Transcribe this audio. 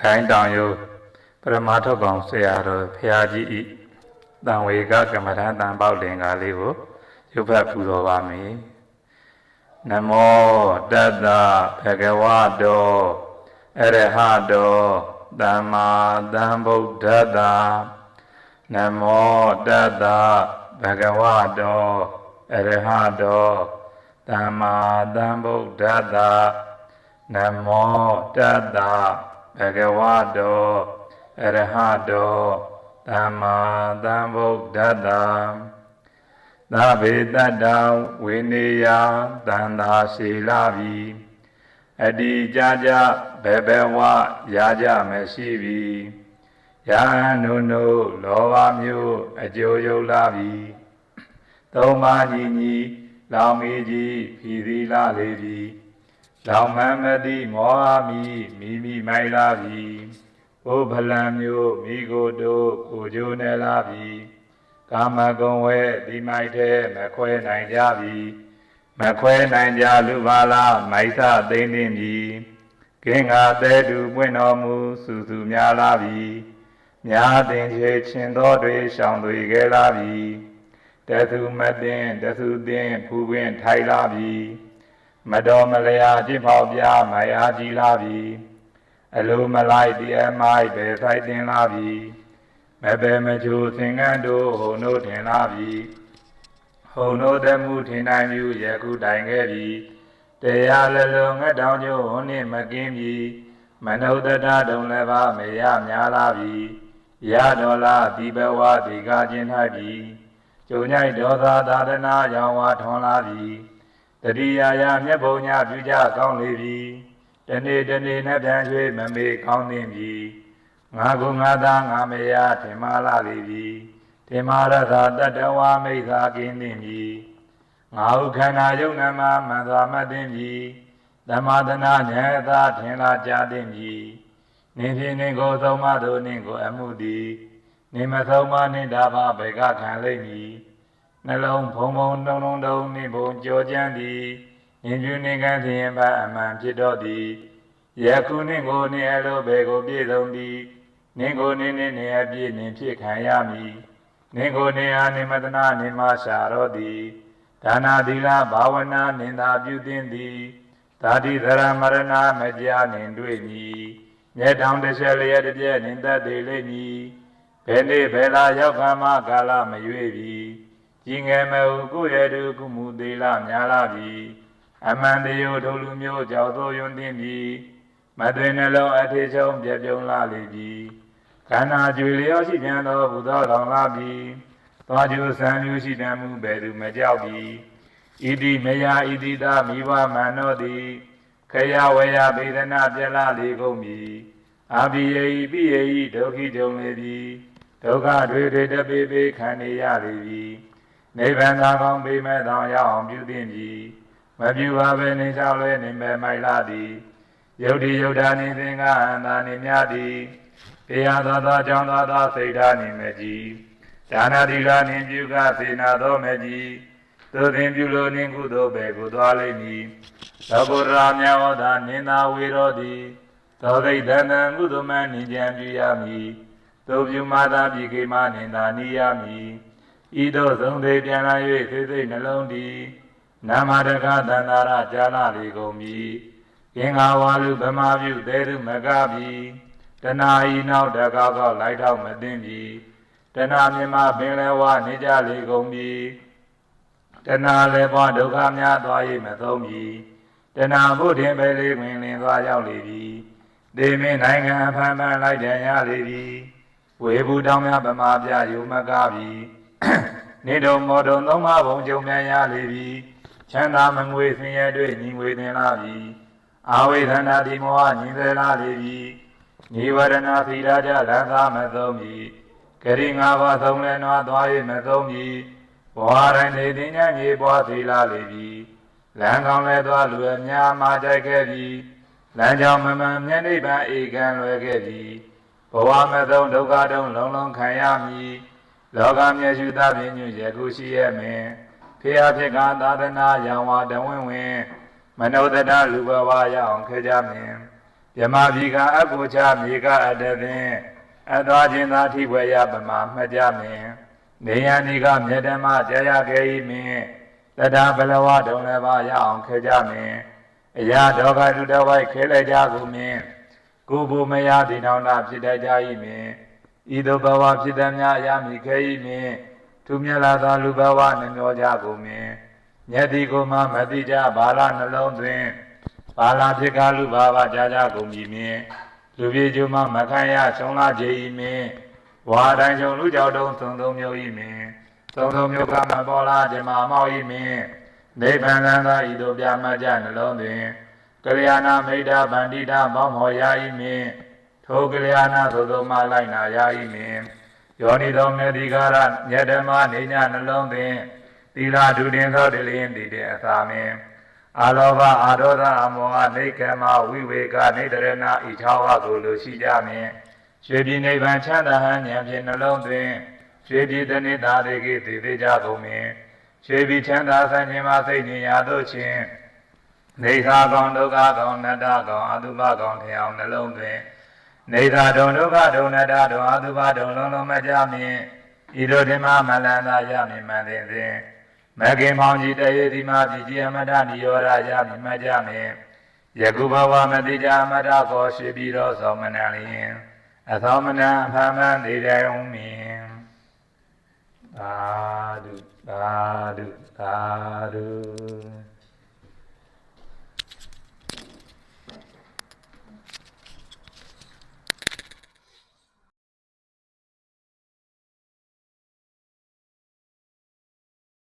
ခိုင်းတောင်ယုပရမထုတ်ကောင်ဆရာတော်ဖရာကြီးဤတံဝေကကမ္မဋ္ဌာန်းတန်ပေါက်လင်္ကာလေးကိုရုပ်ဖတ်ပူတော်ပါမယ်နမောတတ္တဘဂဝတောအရဟတောသမ္မာသမ္ဗုဒ္ဓတ္တနမောတတ္တဘဂဝတောအရဟတောသမ္မာသမ္ဗုဒ္ဓတ္တနမောတတ္တ ဘဂဝတောအရဟတောသမ္မာသမ္ဗုဒ္ဓတ္တသဗ္ဗေတတ္တဝိနေယသန္တာရှိလာပြီအတ္တိကြကြဘေဘဝရာကြမရှိပြီယဟန်နုနုလောဘမျိုးအကျိုးယုတ်လာပြီသုံးပါးညီညီလောင်မီကြီးဖြီသီလာလေပြီ လောင်မမတိမောဟမိမိမိမိုက်လာပြီဘုဗလံမျိုးမိကိုတို့ကိုကြိုးနေလာပြီကာမဂုဏ်ဝဲဒီမိုက်တဲ့မခွဲနိုင်ကြပြီမခွဲနိုင်ကြလူပါလားမိုက်သသိမ့်သိမ့်ပြီကင်းငါတဲတူပွင့်တော်မူစုစုများလာပြီများတင်ချေချင်းတော်တွေရှောင်တွေခဲ့လာပြီတသူမတင်တသူတင်ဖူးခွင့်ထိုင်လာပြီ မတော်မလျာจิตဖောက်ပြမယာကြီးလာပြီအလိုမလိုက်တရားမိုက်ပဲဆိုင်တင်လာပြီမပဲမချိုသင်္ကန်းတို့ဟုံတို့ထင်လာပြီဟုံတို့တမှုထင်နိုင်မှုယခုတိုင်ခဲ့ပြီတရားလလုံးငတ်တောင်ကျိုးဟွန်းနှင့်မကင်းပြီမနုဿတဒုံလည်းပါမေရများလာပြီရတော်လားဒီဘဝဒီကချင်း၌ပြီကျုံညိုက်ဒေါသသာသနာရောင်ဝါထွန်လာပြီ တတိယရာမျက်ပုံညာပြုကြကောင်းလေပြီတနေ့တနေ့နဲ့ပြန်ရွှေမမေကောင်းသင်ပြီငါကုငါသားငါမယားထင်မာလာလေပြီထင်မာရသာတတဝါမိစ္ဆာကင်းသင်ပြီငါဟုခန္ဓာယုံနာမမှန်စွာမှတ်သင်ပြီဓမ္မသနာဉာဏ်သာထင်လာကြသင်ပြီနေဖြင့်နေကိုသုံးမသို့နေကိုအမှုသည်နေမသုံးမနေတာပါဘေကခံလိမ့်မည် နှလုံးဖုံဖုံတုံတုံတုံနေဘုံကြောကြမ်းသည်ဉာဏ်ပြုနေကံသိရင်ပါအမှန်ဖြစ်တော့သည်ယခုနှင့်ကိုနေအလိုဘေကိုပြည့်စုံသည်နင်းကိုနေနေနေအပြည့်နေဖြစ်ခံရမည်နင်းကိုနေအားနေမတနာနေမရှာတော့သည်ဒါနာသီလဘာဝနာနင်သာပြုသင်သည်သာတိသရမရဏမကြာနှင်တွေ့မည်မြဲတောင်တစ်ချက်လျက်တစ်ပြက်နင်သက်သေးလိမ့်မည်ဘယ်နေ့ဘယ်လာရောက်ခါမှကာလမရွေပြီ ကြီးငယ်မဟုကိုယ့်ရဲ့သူကုမှုသေးလာများလာပြီအမှန်တရားထိုလူမျိုးကြောက်သောယွန်းတင်ပြီမသွင်းနှလုံးအထေချုံပြပြုံးလာလေပြီခန္ဓာကြွေလျောရှိပြန်သောဘုသောတော်လာပြီသွားကျိုးဆံမျိုးရှိတမ်းမှုဘယ်သူမကြောက်ပြီဣတိမယဣတိသာမိဘမန္နောတိခယဝေယဗေဒနာပြလာလေကုန်ပြီအာဘိယေဤပိယေဤဒုက္ခိကြုံလေပြီဒုက္ခတွေတွေတပေပေခံနေရလေပြီ နိဗ္ဗာန်သာကောင်းပေမဲ့တောင်ရအောင်ပြုသင့်ပြီမပြုပါပဲနေလျှောက်လဲနေမဲ့မိုက်လာသည်ယုတ်တိယုတ်တာနေသင်္ကအန္တာနေမြသည်တရားသာသာကြောင့်သာသာစိတ်ဓာနေမဲ့ကြီးဒါနာတိလာနေပြုကစေနာသောမဲ့ကြီးသို့သင်ပြုလို့နေကုသိုလ်ပဲကိုသွားလိမ့်မည်သောဘုရားမြတ်ဟောတာနင်သာဝေရောသည်သောသိတ္တံကုသိုလ်မှနိကြံပြုရမည်သို့ပြုမာသာပြီခေမနင်သာနိရမည် ဤသို့သုံးသေးပြန်လာ၍သေသိနှလုံးတည်နာမတကသန္တာရကြာလာလေကုန်မည်ကင်္ဂါဝါလူဗမာပြုသေးသူမကပြီတဏှာဤနောက်တကောက်ကောက်လိုက်တော့မသိပြီတဏှာမြမပင်လဲဝနေကြလေကုန်ပြီတဏှာလည်းပွားဒုက္ခများသွား၍မသုံးပြီတဏှာဘုဒ္ဓင်ပဲလေးဝင်လင်သွားရောက်လေပြီဒေမင်းနိုင်ငံဖန်ဖန်လိုက်တယ်ရလေပြီဝေဘူးတောင်းများဗမာပြယုံမကပြီ နေတော်မော်တော်သုံးပါးဘုံကြုံမြန်ရလေပြီချမ်းသာမငွေဆင်းရဲတွေ့ညီငွေတင်လာပြီအာဝေဒနာတိမောဟညီသေးလာလေပြီနိဝရဏသီရာကြလံသာမသုံးပြီဂရိငါးပါးသုံးလဲနွားသွား၍မသုံးပြီဘဝတိုင်းနေတင်ညာမြေပွားသီလာလေပြီလမ်းကောင်းလဲသွားလူအများမှာကြိုက်ခဲ့ပြီလမ်းကြောင်းမမှန်မျက်နှိပ်ပံဧကံလွယ်ခဲ့ပြီဘဝမသုံးဒုက္ခတုံးလုံးလုံးခံရမည် လောကမျက်ရှုသဖြင့်ညွယခုရှိရဲ့မင်းဖေယဖြစ်ကသာသနာယံဝါတဝင်းဝင်မနုဿတလူဘဝရအောင်ခေကြမင်းမြမပြီကအကုချမြေကအတပင်အသွားခြင်းသာထိွယ်ရပမာမှတ်ကြမင်နေယန္ဒီကမြေဓမ္မကြာရခဲ့၏မင်းတတဘလဝဒုံလည်းပါရအောင်ခဲကြမင်အရာဒေါကတုတဝိုက်ခဲလိုက်ကြကုန်မင်းကိုဘူမယတိနောင်တာဖြစ်တတ်ကြ၏မင်း ဤသို့ဘဝဖြစ်သည်များရမည်ခဲ၏မင်းသူမြတ်လာသောလူဘဝနှမျောကြကုန်မင်းမြတ်တိကိုမှမတိကြဘာလနှလုံးသွင်းပါလာဖြစ်ကားလူဘာဝကြာကြာကုန်ပြီမင်းလူပြေကျုံမမခံရဆုံးလာကြ၏မင်းဝါတိုင်းချုံလူကြောက်တုံးသုံးသုံးမျိုး၏မင်းသုံးသုံးမျိုးကမပေါ်လာခြင်းမမောက်၏မင်းနိဗ္ဗာန်သာဤသို့ပြမကြနှလုံးတွင်ကလျာဏမိတ်တာဗန္တိတာမောမောရ၏မင်း ထိုကလျာဏသို့သောမလိုက်နာရ၏မင်းယောနိသောမေတိကာရမြတ်ဓမ္မနေညနှလုံးတွင်သီလဒုတင်သောတလင်းတည်တဲ့အသာမင်းအာလောဘအာဒေါသအမောဟနေကမဝိဝေကနေတရဏဤထာဝကိုလိုရှိကြမည်ရွှေပြည်နိဗ္ဗာန်ချမ်းသာဟန်ဉာဏ်ဖြင့်နှလုံးသွင်းရွှေပြည်တဏိတာတွေကသိသေးကြကုန်မည်ရွှေပြည်ချမ်းသာဆန်းခြင်းမစိတ်ဉာဏ်ရာတို့ချင်းနေသာကောင်ဒုက္ခကောင်နတ္တကောင်အတုပကောင်ထအောင်နှလုံးသွင်း နေသာဒုံဒုက္ခဒုံနတ္တဒုံအတုပဒုံလုံးလုံးမကြမည်ဤတို့ဓမ္မမလန္တာရမည်မှန်သည်ဖြင့်မဂ္ဂင်မောင်ကြီးတရေဒီမာပြည်ကြီးအမတနိရောဓရမြမကြမေယခုဘဝမတိကြအမတကောရှိပြီးတော့သောမနလျင်အသောမနအဖမန်နေတယ်ုံမင်သာဓုသာဓုသာဓု